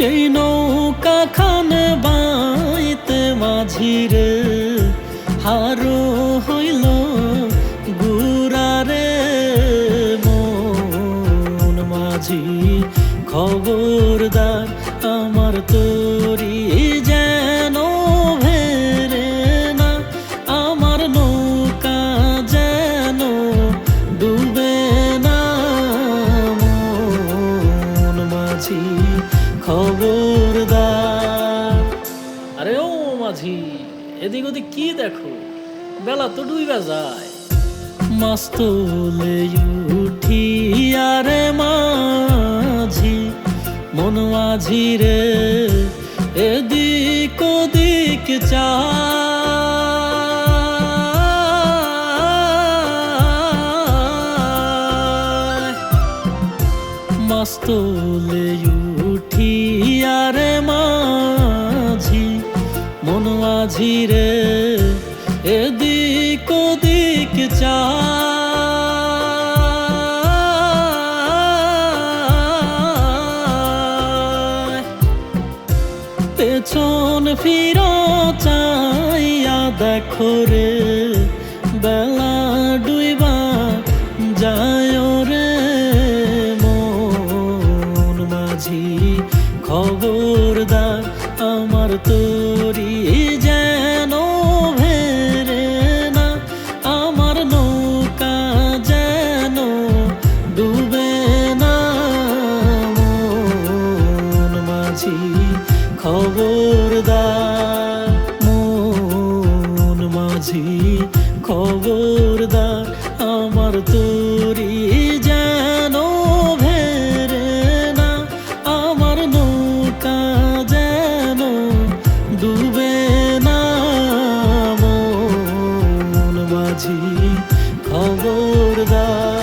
সেই নৌকা খান বাইতে মাঝির। হারো হইল গুরারে মন মাঝি। খবরদার আমার তোরি খবরদার। আরে ও মাঝি এদিক ওদিক কি দেখো? বেলা তো ডুইবা যায় মাস্তলে উঠি আরে মাঝি মন মাঝি রে এদিক ওদিক চায় মাস্তলে উঠি আরে মাঝি, মন মাঝি রে, এদিক ওদিক চায় পেছন ফির চাইয়া দেখো রে বেলা খবরদার আমার তোরি যেন ভেরে না, আমার নৌকা যেন ডুবে না। মন মাঝি খবরদার, মন মাঝি খবরদার আমার তোরি খবর দাও